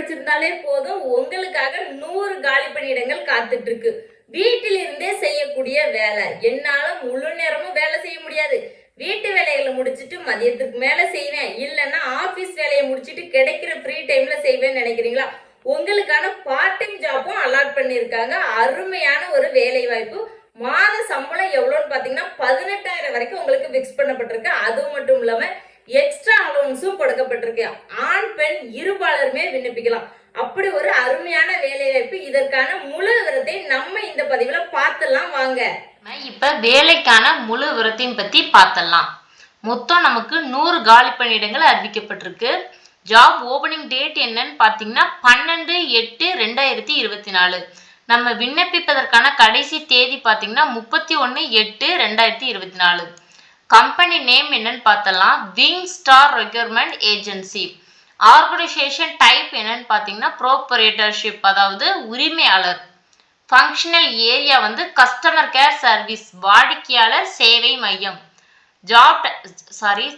படிச்சிருந்தாலே போதும். உங்களுக்காக நூறு காலி பணியிடங்கள் காத்துட்டு இருக்கு வீட்டில் இருந்தே செய்யக்கூடிய வேலை. என்னால முழு நேரமும் வேலை செய்ய முடியாது. வீட்டு வேலைகளை முடிச்சிட்டு மதியத்துக்கு மேல செய்வேன். இல்லைன்னா ஆபீஸ் வேலையை முடிச்சிட்டு கிடைக்கிற ஃப்ரீ டைம்ல செய்வேன்னு நினைக்கிறீங்களா? உங்களுக்கான பார்ட் டைம் ஜாப்பும் அலாட் பண்ணியிருக்காங்க. அருமையான ஒரு வேலை வாய்ப்பு மாத சம்பளம் எவ்வளோன்னு பார்த்தீங்கன்னா பதினெட்டாயிரம் வரைக்கும் உங்களுக்கு ஃபிக்ஸ் பண்ணப்பட்டிருக்கு. அது மட்டும் இல்லாமல் எக்ஸ்ட்ரா அலோன்ஸும் கொடுக்கப்பட்டிருக்கு. ஆண் பெண் இருபாலருமே விண்ணப்பிக்கலாம். அப்படி ஒரு அருமையான வேலை வாய்ப்பு இதற்கான முழு விவரத்தை நம்ம இந்த பதிவுல பார்த்துலாம் வாங்க. இப்ப வேலைக்கான முழு விவரத்தையும் பத்தி பார்த்தலாம். மொத்தம் நமக்கு நூறு காலி பணியிடங்கள் அறிவிக்கப்பட்டிருக்கு. ஜாப் ஓபனிங் டேட் என்னன்னு பார்த்தீங்கன்னா பன்னெண்டு எட்டு ரெண்டாயிரத்தி இருபத்தி நாலு. நம்ம விண்ணப்பிப்பதற்கான கடைசி தேதி பார்த்தீங்கன்னா முப்பத்தி ஒன்று எட்டு ரெண்டாயிரத்தி இருபத்தி நாலு. கம்பெனி நேம் என்னன்னு பார்த்தலாம். Wing star requirement agency. Organisation type என்னன்னு பார்த்தீங்கன்னா ப்ரோப்பரேட்டர்ஷிப் அதாவது உரிமையாளர். ஃபங்க்ஷனல் ஏரியா வந்து கஸ்டமர் கேர் சர்வீஸ் வாடிக்கையாளர் சேவை மையம். ஜாப் சாரி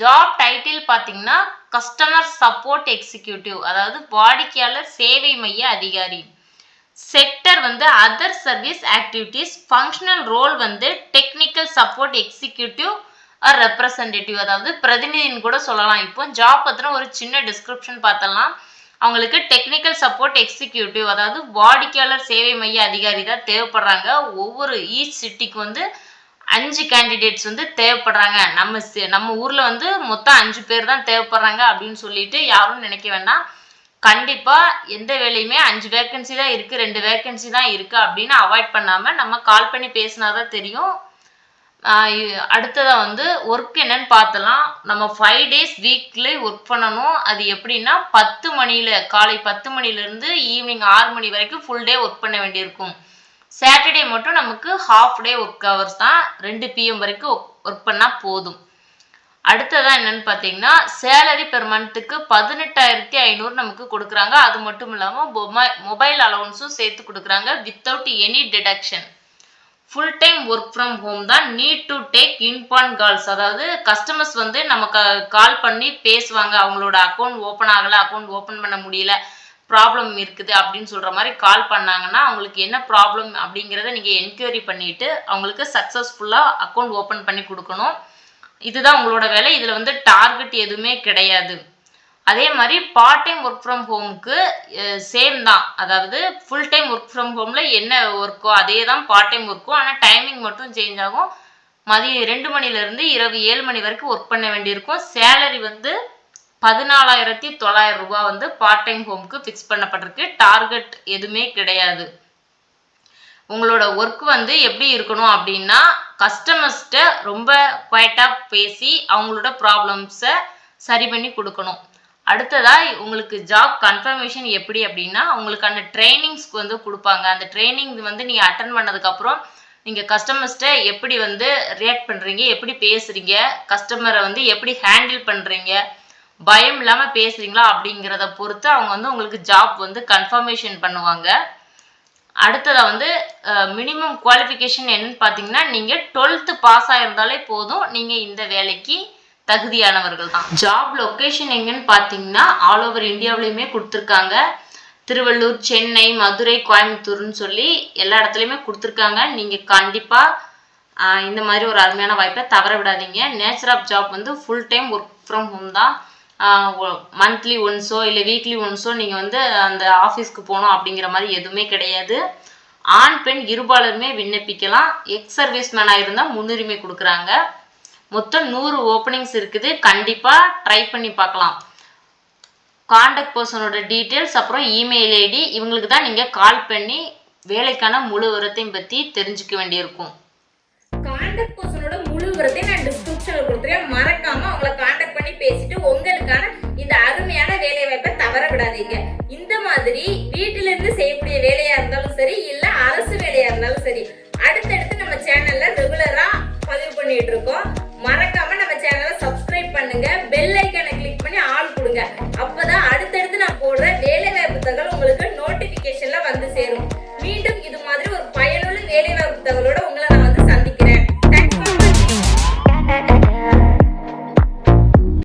ஜாப் டைட்டில் பார்த்தீங்கன்னா கஸ்டமர் சப்போர்ட் எக்ஸிக்யூட்டிவ் அதாவது வாடிக்கையாளர் சேவை மைய அதிகாரி. செக்டர் வந்து other service activities functional role வந்து technical support executive or representative அதாவது பிரதிநிதின்னு கூட சொல்லலாம். இப்போ ஜாப் பற்றின ஒரு சின்ன டிஸ்கிரிப்ஷன் பார்த்தலாம் அவங்களுக்கு டெக்னிக்கல் சப்போர்ட் எக்ஸிக்யூட்டிவ் அதாவது வாடிக்கையாளர் சேவை மைய அதிகாரி தான் தேவைப்படுறாங்க. ஒவ்வொரு ஈச் சிட்டிக்கு வந்து அஞ்சு கேண்டிடேட்ஸ் வந்து தேவைப்படுறாங்க. நம்ம நம்ம ஊரில் வந்து மொத்தம் அஞ்சு பேர் தான் தேவைப்படுறாங்க அப்படின்னு சொல்லிட்டு யாரும் நினைக்க வேண்டாம். கண்டிப்பா எந்த வேலையுமே அஞ்சு வேகன்சி தான் இருக்கு ரெண்டு வேகன்சி தான் இருக்கு அப்படின்னு அவாய்ட் பண்ணாம நம்ம கால் பண்ணி பேசினாதான் தெரியும். அடுத்ததாக வந்து ஒர்க் என்னன்னு பார்த்தலாம். நம்ம ஃபைவ் டேஸ் வீக்லி ஒர்க் பண்ணணும். அது எப்படின்னா பத்து மணியில காலை பத்து மணிலேருந்து ஈவினிங் ஆறு மணி வரைக்கும் ஃபுல் டே ஒர்க் பண்ண வேண்டியிருக்கும். சாட்டர்டே மட்டும் நமக்கு ஹாஃப் டே ஒர்க் ஹவர்ஸ் தான். ரெண்டு பிஎம் வரைக்கும் ஒர்க் பண்ணால் போதும். அடுத்ததான் என்னன்னு பார்த்தீங்கன்னா சேலரி பெர் மந்த்துக்கு பதினெட்டாயிரத்தி ஐநூறு நமக்கு கொடுக்குறாங்க. அது மட்டும் இல்லாமல் மொபைல் மொபைல் அலவன்ஸும் சேர்த்து கொடுக்குறாங்க without any deduction full time work from home தான் need to take inbound calls அதாவது கஸ்டமர்ஸ் வந்து நமக்கு கால் பண்ணி பேசுவாங்க. அவங்களோட அக்கௌண்ட் ஓப்பன் ஆகலை அக்கௌண்ட் ஓப்பன் பண்ண முடியல ப்ராப்ளம் இருக்குது அப்படின்னு சொல்கிற மாதிரி கால் பண்ணாங்கன்னா அவங்களுக்கு என்ன ப்ராப்ளம் அப்படிங்கிறத நீங்கள் என்கொயரி பண்ணிட்டு அவங்களுக்கு சக்ஸஸ்ஃபுல்லாக அக்கௌண்ட் ஓப்பன் பண்ணி கொடுக்கணும். இதுதான் உங்களோட வேலை. இதில் வந்து டார்கெட் எதுவுமே கிடையாது. அதே மாதிரி பார்ட் டைம் ஒர்க் ஃப்ரம் ஹோமுக்கு சேம் தான். அதாவது ஃபுல் டைம் ஒர்க் ஃப்ரம் ஹோமில் என்ன ஒர்க்கோ அதே தான் பார்ட் டைம் ஒர்க்கும் ஆனால் டைமிங் மட்டும் சேஞ்ச் ஆகும். மதியம் ரெண்டு மணிலேருந்து இரவு ஏழு மணி வரைக்கும் ஒர்க் பண்ண வேண்டியிருக்கும். சேலரி வந்து பதினாலாயிரத்தி தொள்ளாயிரம் ரூபாய் வந்து பார்ட் டைம் ஹோமுக்கு ஃபிக்ஸ் பண்ணப்பட்டிருக்கு. டார்கெட் எதுவுமே கிடையாது. உங்களோட ஒர்க் வந்து எப்படி இருக்கணும் அப்படின்னா கஸ்டமர்ஸ்கிட்ட ரொம்ப குவைட்டாக பேசி அவங்களோட ப்ராப்ளம்ஸை சரி பண்ணி கொடுக்கணும். அடுத்ததாக உங்களுக்கு ஜாப் கன்ஃபர்மேஷன் எப்படி அப்படின்னா உங்களுக்கான ட்ரைனிங்ஸ்க்கு வந்து கொடுப்பாங்க. அந்த ட்ரைனிங் வந்து நீங்கள் அட்டன் பண்ணதுக்கப்புறம் நீங்கள் கஸ்டமர்ஸ்கிட்ட எப்படி வந்து ரியாக்ட் பண்ணுறீங்க எப்படி பேசுகிறீங்க கஸ்டமரை வந்து எப்படி ஹேண்டில் பண்ணுறீங்க பயம் இல்லாமல் பேசுகிறீங்களா அப்படிங்கிறத பொறுத்து அவங்க வந்து உங்களுக்கு ஜாப் வந்து கன்ஃபர்மேஷன் பண்ணுவாங்க. அடுத்ததாக வந்து மினிமம் குவாலிஃபிகேஷன் என்னன்னு பார்த்தீங்கன்னா நீங்கள் டுவெல்த்து பாஸ் ஆகிருந்தாலே போதும். நீங்கள் இந்த வேலைக்கு தகுதியானவர்கள் தான். ஜாப் லொக்கேஷன் எங்கன்னு பார்த்தீங்கன்னா ஆல் ஓவர் இந்தியாவிலையுமே கொடுத்துருக்காங்க. திருவள்ளூர் சென்னை மதுரை கோயம்புத்தூர்னு சொல்லி எல்லா இடத்துலையுமே கொடுத்துருக்காங்க. நீங்கள் கண்டிப்பாக இந்த மாதிரி ஒரு அருமையான வாய்ப்பை தவற விடாதீங்க. நேச்சர் ஆஃப் ஜாப் வந்து full time work from home தான். மந்த்லி ஒன்ஸோ இல்லை வீக்லி ஒன்ஸோ நீங்கள் வந்து அந்த ஆஃபீஸ்க்கு போகணும் அப்படிங்கிற மாதிரி எதுவுமே கிடையாது. ஆண் பெண் இருபாலருமே விண்ணப்பிக்கலாம். எக்ஸ் சர்வீஸ் மேனாக இருந்தால் முன்னுரிமை கொடுக்குறாங்க. மொத்தம் நூறு ஓப்பனிங்ஸ் இருக்குது. கண்டிப்பாக ட்ரை பண்ணி பார்க்கலாம். காண்டாக்ட் பர்சனோட டீட்டெயில்ஸ் அப்புறம் இமெயில் ஐடி இவங்களுக்கு தான் நீங்கள் கால் பண்ணி வேலைக்கான முழு விவரத்தையும் பற்றி தெரிஞ்சுக்க வேண்டியிருக்கும். காண்டாக்ட் பர்சனோட முழு விவரத்தையும் நான் டிஸ்கிரிப்ஷனில் கொடுத்துருக்கேன் மறக்காமல் அவங்கள காண்டாக்ட் பண்ணி பேசிட்டு உங்களுக்கான இந்த அருமையான வேலை வாய்ப்பை தவற விடாதீங்க. இந்த மாதிரி வீட்டுல இருந்து செய்யக்கூடிய வேலையா இருந்தாலும் சரி இல்ல அரசு வேலையா இருந்தாலும் சரி அடுத்தடுத்து நம்ம சேனல்ல ரெகுலரா பதிவு பண்ணிட்டு இருக்கோம். மறக்காம நம்ம சேனலை சப்ஸ்கிரைப் பண்ணுங்க. பெல் ஐக்கனை கிளிக் பண்ணி ஆள் கொடுங்க. அப்பதான் அடுத்தடுத்து நான் போடுற வேலை வாய்ப்பு தகவல் உங்களுக்கு நோட்டிபிகேஷன்ல வந்து சேரும்.